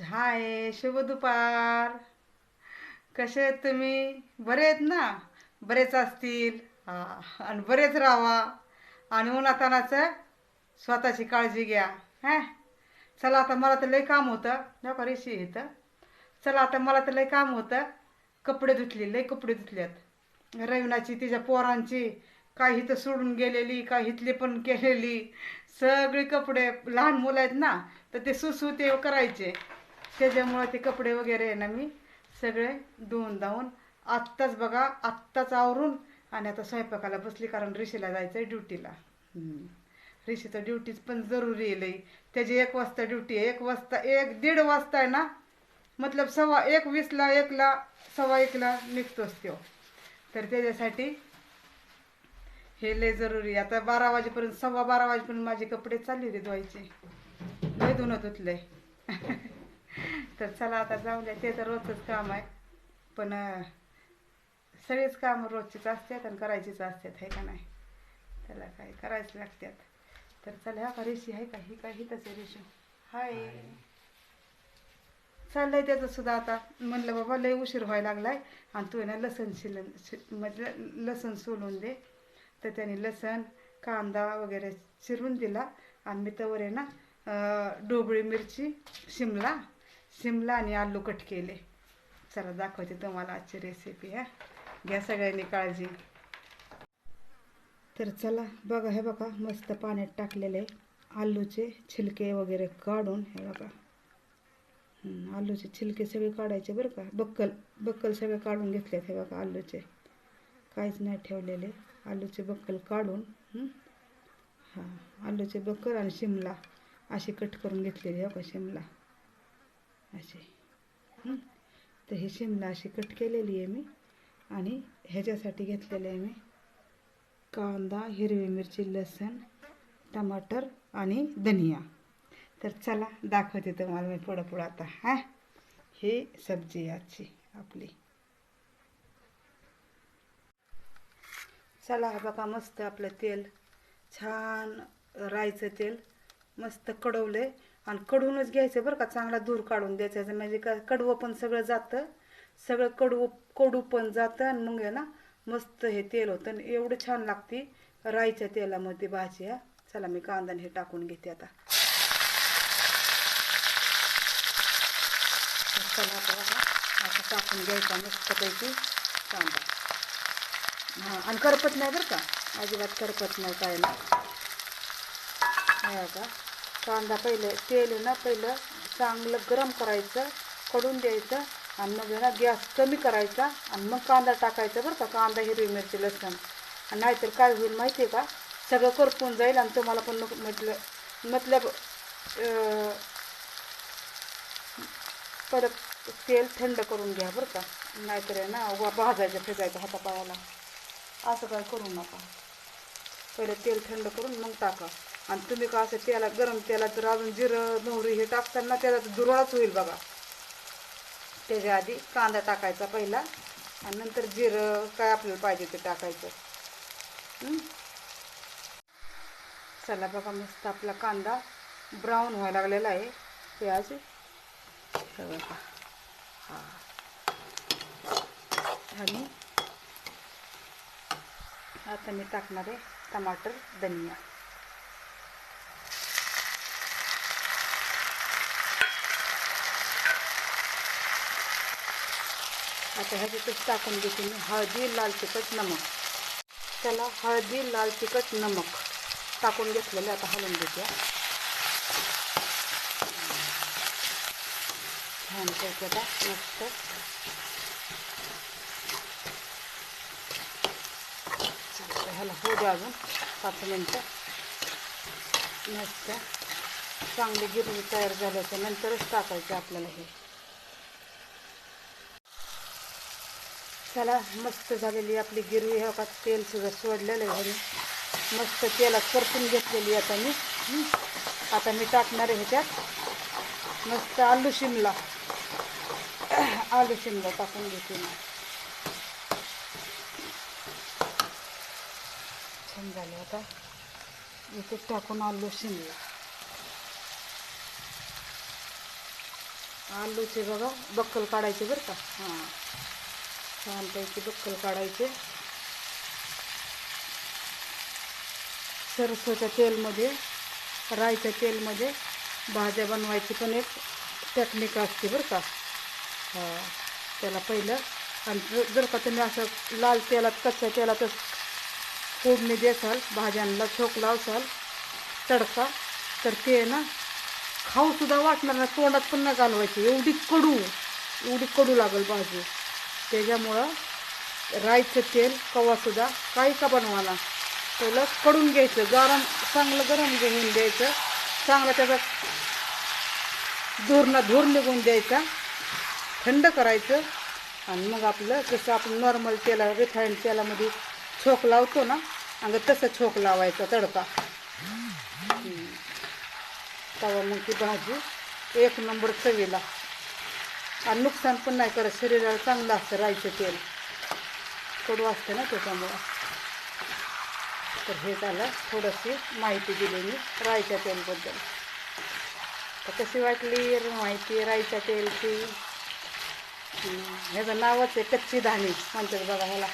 हाय शुभ दुपार. कसे आहेत तुम्ही? बरे आहेत ना? बरेच असतील हां आणि बरेच राहा आणि उन्हातानाचं स्वतःची काळजी घ्या हा? चला आता मला तर लय काम होतं. नका रेशी इथं? चला आता मला तर लय काम होतं. कपडे धुतले लय कपडे धुतल्यात रविनाची तिच्या पोरांची काही इथं सोडून गेलेली काही इथली पण केलेली. सगळे कपडे लहान मुलं आहेत ना तर ते सुसू ते करायचे. त्याच्यामुळे ते कपडे वगैरे आहे ना मी सगळे धुवून धावून. आत्ताच बघा आत्ताच आवरून. आणि आता स्वयंपाकाला बसली कारण ऋषीला जायचं आहे ड्युटीला ऋषीचं ड्युटीच पण जरुरी आहे लई. त्याची एक वाजता ड्युटी आहे एक वाजता एक दीड वाजता आहे ना मतलब सव्वा एक वीसला एकला सव्वा एकला निघतोच तो तर त्याच्यासाठी हे लय जरुरी आहे. आता बारा वाजेपर्यंत सव्वा बारा वाजेपर्यंत माझे कपडे चालले होते धुवायचे. लय धुणं धुतलंय. तर चला आता जाऊ द्या ते तर रोजच काम आहे. पण सगळेच काम रोजचीच असतात आणि करायचीच असतात आहे का नाही? त्याला काय करायच लागतात. तर चला ह्या का रेशी आहे का? ही काय ही तसे रेशो हाय. चाललंय त्याचं सुद्धा आता. म्हणलं बाबा लय उशीर व्हायला लागलाय. आणि तू ना लसण शिलन म्हणजे लसण सोलून दे. तर त्याने लसण कांदा वगैरे चिरून दिला. आणि मी तवर आहे ना अं, ढोबळी मिरची शिमला शिमला आणि आलू कट केले. चला दाखवते तुम्हाला आजची रेसिपी हा. घ्या सगळ्यांनी काळजी. तर चला बघा हे बघा मस्त पाण्यात टाकलेले आलूचे छिलके वगैरे काढून हे बघा. आलूचे छिलके सगळे काढायचे बरं का. बक्कल बक्कल सगळे काढून घेतलेत हे बघा आलूचे. काहीच नाही ठेवलेले. आलूचे बक्कल काढून हां आलूचे बक्कल आणि शिमला अशी कट करून घेतलेली हो का शिमला. अशी. तर ही शिमला अशी कट केलेली आहे मी. आणि ह्याच्यासाठी घेतलेलं आहे मी कांदा हिरवी मिरची लसण टमाटर आणि धनिया. तर चला दाखवते तुम्हाला मी पुढं पुढं आता. हा? ही सब्जी याची आजची आपली. चला हा बघा मस्त आपलं तेल. छान राईचं तेल. मस्त कडवलं आहे आणि कडूनच घ्यायचं बरं का चांगला धूर काढून द्यायचं. म्हणजे का कडवं पण सगळं जातं सगळं कडू कडू पण जातं आणि मग आहे ना मस्त हे तेल होतं. आणि एवढं छान लागते राईच्या तेलामध्ये भाजी हा चला मी कांदा आणि हे टाकून घेते आता. चला आता टाकून घ्यायचा मस्तपैकी कांदा. हां आणि करपत नाही बरं का? अजिबात करपत नाही काय नाही. का कांदा पहिले तेल ना पहिलं चांगलं गरम करायचं कडून द्यायचं आणि मग ना गॅस कमी करायचा आणि मग कांदा टाकायचा बरं का कांदा हिरवी मिरची लसण. आणि नाहीतर काय होईल माहिती आहे का? सगळं करपून जाईल आणि तुम्हाला पण म्हटलं मतलब परत तेल थंड करून घ्या बरं का. नाहीतर आहे ना उभा भाजायचं फेजायचं हातापायाला. असं काय करू नका. पहिले तेल थंड करून मग टाका. आणि तुम्ही का असं तेला गरम तेलात जर अजून जिरं मोहरी हे टाकताना त्याला दुरळाच होईल बघा. त्याच्या आधी कांदा टाकायचा पहिला आणि नंतर जिरं काय आपल्याला पाहिजे ते टाकायचं. चला बघा मस्त आपला कांदा ब्राऊन व्हायला लागलेला आहे. प्याज बघा हा आणि आता मी टाकणार आहे टमाटर धनिया. आता ह्याच्यातच टाकून घेते मी. हळदी लाल तिखट नमक. त्याला हळदी लाल तिखट नमक टाकून घेतलेलं आता हलवून घेते. छान पैकी आता. मस्त. ह्याला होऊ द्या अजून पाच मिनटं. मस्त. चांगली गिरणी तयार झाल्याच्या नंतरच टाकायचं आपल्याला हे. चला मस्त झालेली आपली गिरवी हो का? तेल सुद्धा सोडलेलं आहे घरी. मस्त तेलात परतून घेतलेली आता मी. आता मी टाकणार आहे ह्याच्यात मस्त आलू शिमला. आलू शिमला टाकून घेते मी. छान झाले आता. इथे टाकून आलू शिमला. आलूचे बघा बक्कल काढायचे बरं का? हां. छानपैकी बक्कल काढायचे. सरसोच्या तेलमध्ये राईच्या तेलमध्ये भाज्या बनवायची पण एक टेक्निक असते बरं का. त्याला पहिलं आणि जर- का तुम्ही असं लाल तेलात कच्च्या तेलातच फोडणी देसाल भाज्यांना छोक लावसाल तडका तर ते ना खाऊसुद्धा वाटणार ना तोंडात पण न घालवायची. एवढी कडू एवढी कडू लागेल भाजी. त्याच्यामुळं राईचं तेल कवासुद्धा काही का बनवाना. त्याला कडून घ्यायचं गरम चांगलं गरम घेऊन द्यायचं. चांगलं त्याचा धुरणं धूर निघून द्यायचा. थंड करायचं. आणि मग आपलं जसं आपण नॉर्मल तेला रिफाईंड तेलामध्ये छोक लावतो ना अगं तसं छोक लावायचा तडका. तवा तेव्हा मग ती भाजी एक नंबर चवीला. आणि नुकसान पण नाही करत. शरीराला चांगलं असतं राईचं तेल. कडू असतं ना त्याच्यामुळं. तर हे झालं. थोडीशी माहिती दिली मी राईच्या तेलबद्दल. तर कशी वाटली माहिती राईच्या तेलची? ह्याचं नावच आहे कच्ची धाणी म्हणतात बघा ह्याला.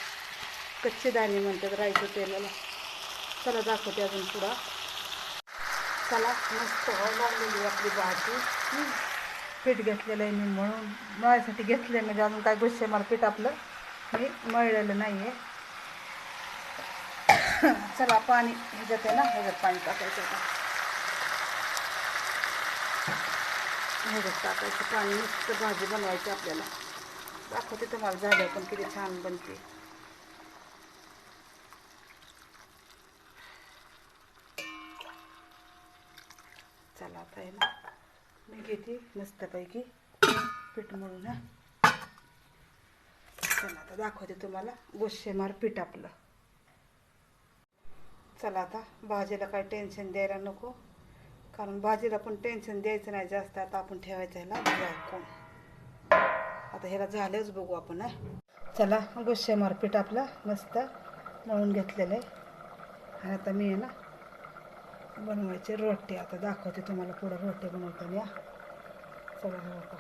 कच्ची धाणी म्हणतात राईच्या तेलाला. चला दाखवते अजून पुढं. चला मस्त व्हायला लागलेली आपली भाजी. पीठ घेतलेलं आहे मी म्हणून. मळायसाठी घेतलं आहे म्हणजे अजून काय गुस्से मला पीठ आपलं मी मळलेलं नाही आहे चला पाणी ह्याच्यात आहे ना ह्याच्यात पाणी टाकायचं का ह्याच्यात टाकायचं पाणी मस्त भाजी बनवायची आपल्याला. दाखवते तुम्हाला झालं पण किती छान बनते. चला आता आहे ना. मी घेते मस्तपैकी. पीठ मळून चला आता दाखवते तुम्हाला गोशेमार पीठ आपलं. चला आता भाजीला काही टेन्शन द्यायला नको. कारण भाजीला पण टेन्शन द्यायचं नाही जास्त. आता आपण ठेवायचं ह्याला झाकून आता ह्याला झालंच बघू आपण चला गोष्टीमार पीठ आपलं मस्त मळून घेतलेलं आहे. आणि आता मी आहे ना बनवायचे रोटे आता दाखवते तुम्हाला पुढं रोटे बनवताना या. चला बघा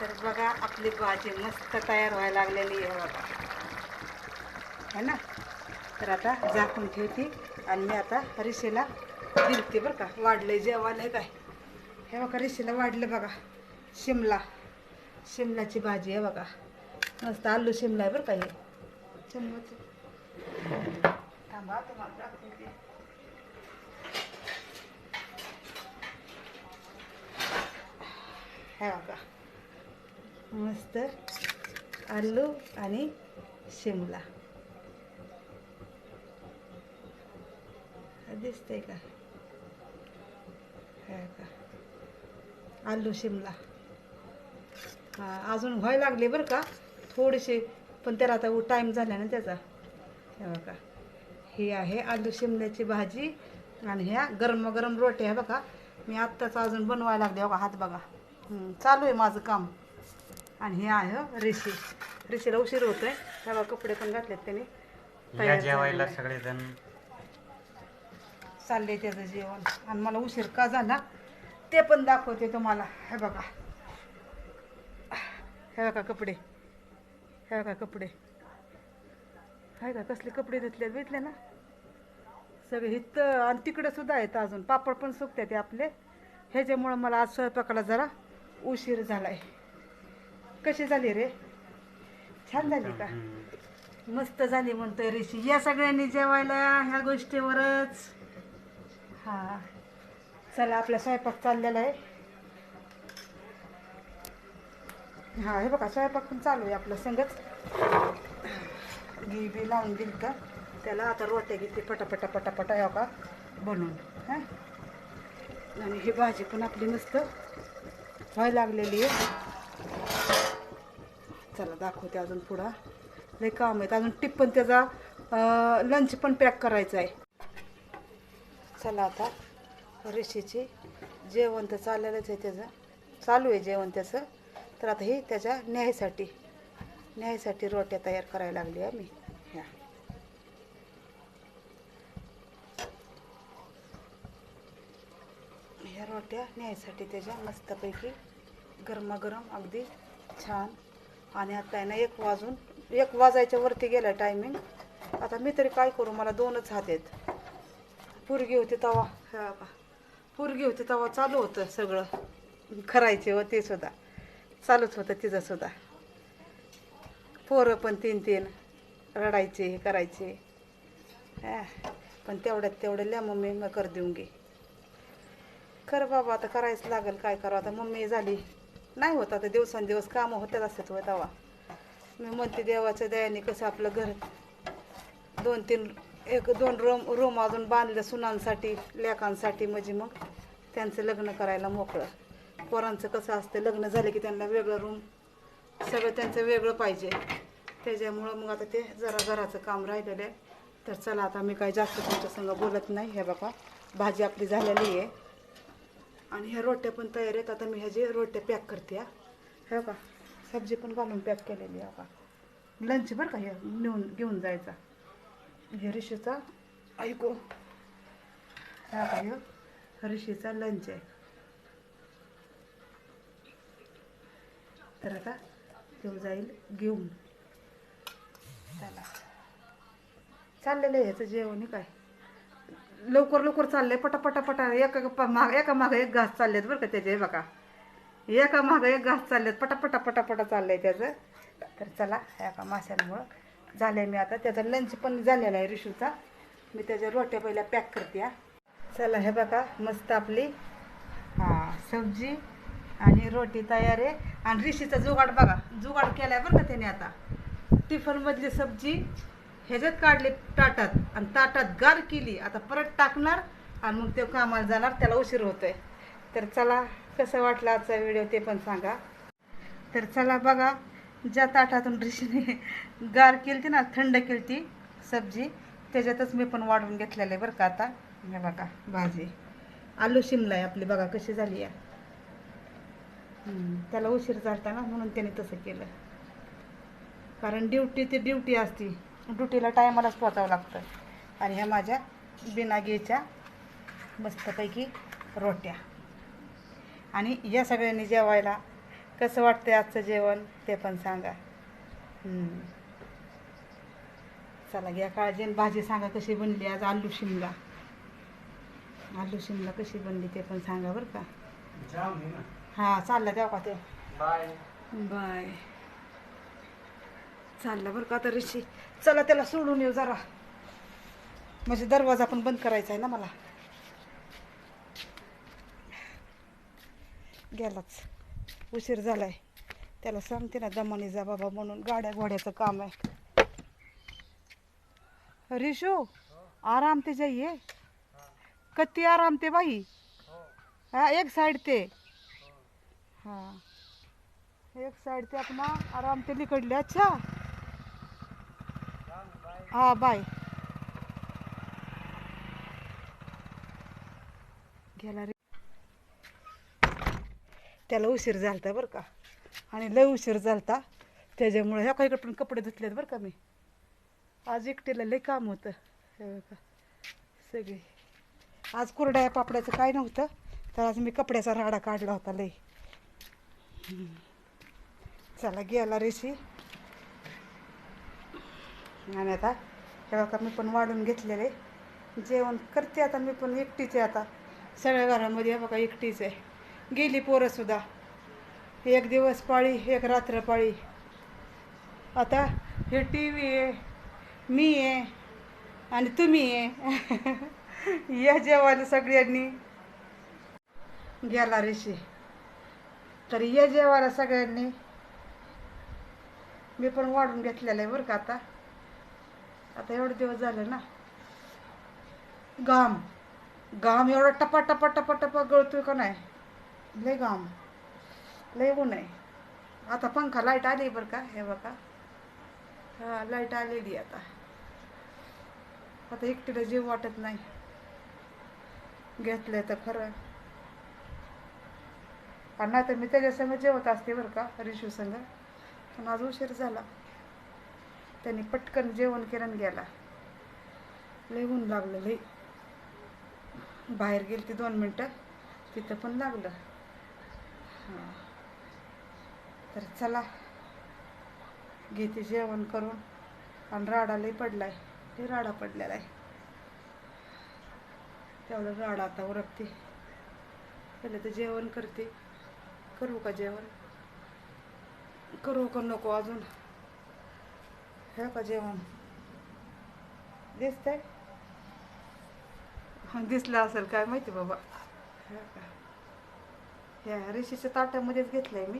तर बघा आपली भाजी मस्त तयार व्हायला लागलेली आहे बघा. है ना? तर आता झाकून ठेवते आणि मी आता रिशेला दिलते बरं का. वाढलंय जेवण आहे काय. हे बघा रिशेला वाढलं बघा. शिमला. शिमलाची भाजी आहे बघा. मस्त आलू शिमला आहे बरं का हे. शिमलाचं. थांबा तुम्हाला दाखवते हे बघा. मस्त आलू आणि शिमला. दिसतंय का? हे का आलू शिमला. हा अजून व्हायला लागले बरं का? थोडेसे पण त्याला आता टाईम झाला ना त्याचा. हे बघा. ही आहे आलू शिमल्याची भाजी आणि ह्या गरम गरम रोट्या आहे बघा. मी आत्ताच अजून बनवायला लागले बघा हात बघा. चालू आहे माझं काम. आणि हे आहे रिशी. रिशीला उशीर होतोय. तेव्हा कपडे पण घातलेत त्याने. जेवायला. सगळेजण. चाललंय त्याचं जेवण. आणि मला उशीर का झाला? ते पण दाखवते तुम्हाला. हे बघा. हे बघा कपडे. हे बघा कपडे. आहे का कसले कपडे धुतले भेटले ना? सगळे इथं आणि तिकडे सुद्धा आहेत अजून. पापड पण सुकतात ते आपले. ह्याच्यामुळं मला आज स्वयंपाकाला जरा उशीर झालाय. कशी झाली रे? छान झाली का. मस्त झाली म्हणतोय ऋषी. या सगळ्यांनी जेवायला ह्या गोष्टीवरच. हा. चला आपला स्वयंपाक चाललेला आहे. हा हे बघा स्वयंपाक पण चालू आहे आपलं संगच. बी बी लावून दिल का त्याला आता रोट्या घेते पटापटा पटापटा या का बनवून हां? आणि ही भाजी पण आपली मस्त व्हायला लागलेली आहे. चला दाखवते अजून पुढं. लय काम आहेत. अजून टिप पण त्याचा लंच पण पॅक करायचा आहे. चला आता ऋषीची जेवण तर चाललेलंच आहे त्याचं. चालू आहे जेवण त्याचं. तर आता ही त्याच्या न्यायसाठी न्यायसाठी रोट्या तयार करायला लागली आहे मी ह्या ह्या रोट्या न्यायसाठी त्याच्या मस्तपैकी गरमागरम अगदी छान. आणि आता आहे ना एक वाजून एक वाजायच्या वरती गेला टायमिंग आता मी तरी काय करू मला दोनच हात आहेत. पुरगी होती तवा पुरगी होती तवा चालू होतं सगळं. करायचे व ते सुद्धा. चालूच होतं तिचं सुद्धा. पोरं पण तीन तीन रडायचे हे करायचे. हा, पण तेवढ्यात तेवढं ल्या मम्मी मग कर देऊन घे. कर बाबा आता करायचं लागेल काय करावं आता मम्मी झाली. नाही होत आता दिवसांदिवस कामं होतच असतात होय तेव्हा मी म्हणते देवाच्या दयाने कसं आपलं घर. दोन तीन एक दोन रूम रूम अजून बांधलं सुनांसाठी लेकांसाठी म्हणजे मग त्यांचं लग्न करायला मोकळं. पोरांचं कसं असतं लग्न झालं की त्यांना वेगळं रूम सगळं त्यांचं वेगळं पाहिजे. त्याच्यामुळं मग आता ते जरा घराचं काम राहिलेलं आहे. तर चला आता मी काही जास्त तुमच्या संग बोलत नाही. हे बघा भाजी आपली झालेली आहे. आणि ह्या रोट्या पण तयार आहेत. आता मी ह्याचे रोट्या पॅक करते हे. का सब्जी पण घालून पॅक केलेली आहे का लंच बरं का हे नेऊन घेऊन जायचा. हे ऋषीचा ऐकू. हा का हे ऋषीचा लंच आहे. तर आता तो जाईल घेऊन. चला. चाललेलं आहे ह्याचं जेवण काय? लवकर लवकर चाललंय पटा पटा एका प- माग एका मागं एक घास चाललेत बरं का त्याचे बघा. एका मागं एक घास चाललेत पटापटा पटापटा चाललंय त्याचं. तर चला एका माशांमुळं आहे मी आता. त्याचा लंच पण झालेला आहे रिशूचा. मी त्याच्या रोट्या पहिल्या पॅक करते चला हे बघा मस्त आपली हां सब्जी आणि रोटी तयार आहे. आणि रिशीचा जुगाड बघा जुगाड केला आहे बरं का त्याने आता. टिफनमधली सब्जी ह्याच्यात काढली ताटात आणि ताटात गार केली. आता परत टाकणार आणि मग ते कामाला जाणार त्याला उशीर होतोय. तर चला कसं वाटलं आजचा व्हिडिओ ते पण सांगा. तर चला बघा ज्या ताटातून ऋषीने गार केली ना थंड केली सब्जी त्याच्यातच मी पण वाढवून घेतलेलं आहे बरं का आता. हे बघा भाजी. आलू शिमला आहे आपली बघा कशी झाली आहे त्याला उशीर झालता ना म्हणून त्याने तसं केलं. कारण ड्युटी ती ड्युटी असती. ड्युटीला टायमालाच पोचावं लागतं. आणि ह्या माझ्या बिनागीच्या मस्तपैकी रोट्या. आणि या सगळ्यांनी जेवायला कसं वाटतंय आजचं जेवण ते पण सांगा. चला घ्या काळजी आणि भाजी सांगा कशी बनली आज आलू शिमला आलू शिमला कशी बनली ते पण सांगा बरं का. हां चाललं द्या का ते? बाय. बाय. चाललं बरं का आता ऋषी. चला त्याला सोडून येऊ जरा. म्हणजे दरवाजा पण बंद करायचा आहे ना मला. गेलाच. उशीर झालाय. त्याला सांगते ना दमाने जा बाबा म्हणून. गाड्या घोड्याचं काम आहे. रिशू आराम ते जाइए कत्ती आराम ते बाई. हा एक साइड ते. हा. एक साइड ते आपण आराम ते लिकडले अच्छा. हाँ बाय. गेला रे. त्याला उशीर झालता बरं का. आणि लय उशीर झालता. त्याच्यामुळे ह्या काही पण कपडे धुतलेत बरं का मी. आज एकटीला लय काम होतं. हे का सगळे. आज कुरड्या पापड्याचं काय नव्हतं. तर आज मी कपड्याचा राडा काढला होता लय. चला गेला रेशी आणि आता हे बघा मी पण वाढून घेतलेले. जेवण करते आता मी पण एकटीच आहे आता. सगळ्या घरामध्ये बघा एकटीच आहे. गेली पोरंसुद्धा एक दिवस पाळी एक रात्र पाळी. आता हे टी व्ही आहे मी आहे आणि तुम्ही आहे. या जेवायला सगळ्यांनी. गेला ऋषी तर या जेवायला सगळ्यांनी. मी पण वाढून घेतलेलं आहे बरं का आता. आता एवढे दिवस झाले ना. घाम. घाम एवढा टपा टपा टपा टपा गळतोय का नाही? लय घाम. लय ऊन आहे. आता पंखा लाइट आली बरं का? हे बघा. हा लाइट आलेली आता. आता एकटीला जीव वाटत नाही. घेतलंय तर खरं. आणि नाही तर मी त्याच्यासंग जेवत असते बरं का? रिशू संग पण आज उशीर झाला. त्यांनी पटकन जेवण केलं गेला. लय ऊन लागलं लय. बाहेर गेली ती दोन मिनटं तिथं पण लागलं. हां. तर चला घेते जेवण करून. आणि राडा लई पडलाय लई राडा पडलेला आहे. त्यावेळेला राडा आता उरकते. पहिले तर जेवण करते. करू का जेवण? करू का नको अजून? हे का जेवण दिसतंय दिसलं असेल काय माहिती बाबा हे का ह्या रेशीच्या ताटामध्येच घेतलंय मी.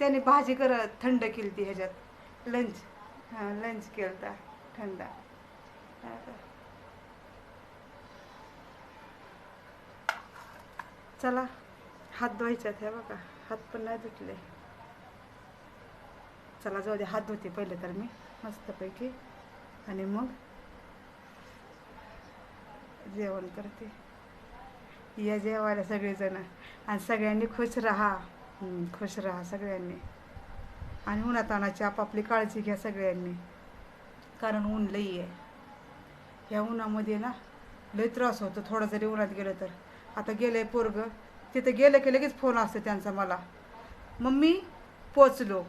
त्याने भाजी कर थंड केली ती ह्याच्यात. लंच हां लंच केलता थंड. का. चला हात धुवायच्यात हे बघा. हात पण नाही धुतले. चला जाऊ दे. हात धुते पहिले तर मी. मस्तपैकी. आणि मग जेवण करते. या जेवायला सगळेजण. आणि सगळ्यांनी खुश राहा. खुश राहा सगळ्यांनी. आणि उन्हातानाची आपापली काळजी घ्या सगळ्यांनी. कारण ऊन लई आहे. ह्या उन्हामध्ये ना लई त्रास होतो थोडं जरी उन्हात गेलं तर. आता गेलं आहे पोरगं. तिथं गेलं की लगेच फोन असतो त्यांचा मला. मम्मी पोचलो.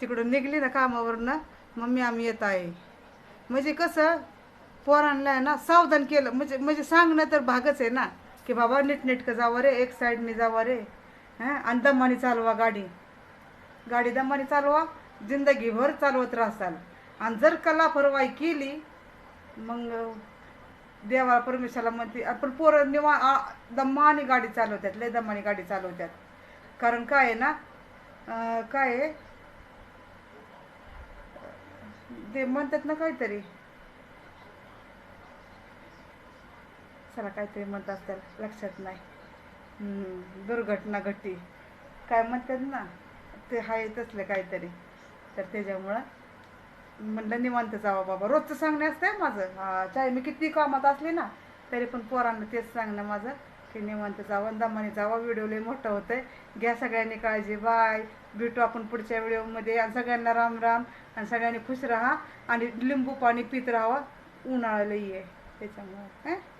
तिकडून निघली ना कामावरनं मम्मी आम्ही येत आहे. म्हणजे कसं पोरांना आहे ना सावधान केलं. म्हणजे म्हणजे सांगणं तर भागच आहे ना की बाबा नीटनेटकं जावं रे एक साईडने जावं रे. हां? आणि दमाने चालवा गाडी. गाडी दमाने चालवा जिंदगीभर चालवत राहसाल. आणि जर कला परवाई केली मग देवा परमेश्वराला म्हणते आपण पोरं निवा आ- दमाने गाडी चालवतात लय दमाने गाडी चालवतात कारण काय आहे ना काय आहे? ते म्हणतात ना काहीतरी. चला काहीतरी म्हणतात त्याला लक्षात नाही. दुर्घटना घटी. काय म्हणतात ना ते हाय तसलं काहीतरी. तर त्याच्यामुळं म्हणलं निवांत जावा बाबा. रोजचं सांगणं असतंय माझं? चाहे मी किती कामात असले ना तरी पण पोरांना तेच सांगणं माझं. की निवांत जावं दमाने जावा व्हिडिओ लय होतं आहे घ्या सगळ्यांनी काळजी बाय भेटू आपण पुढच्या व्हिडिओमध्ये आणि सगळ्यांना राम राम. आणि सगळ्यांनी खुश राहा. आणि लिंबू पाणी पित राहावं. उन्हाळा लई आहे. त्याच्यामुळं हां?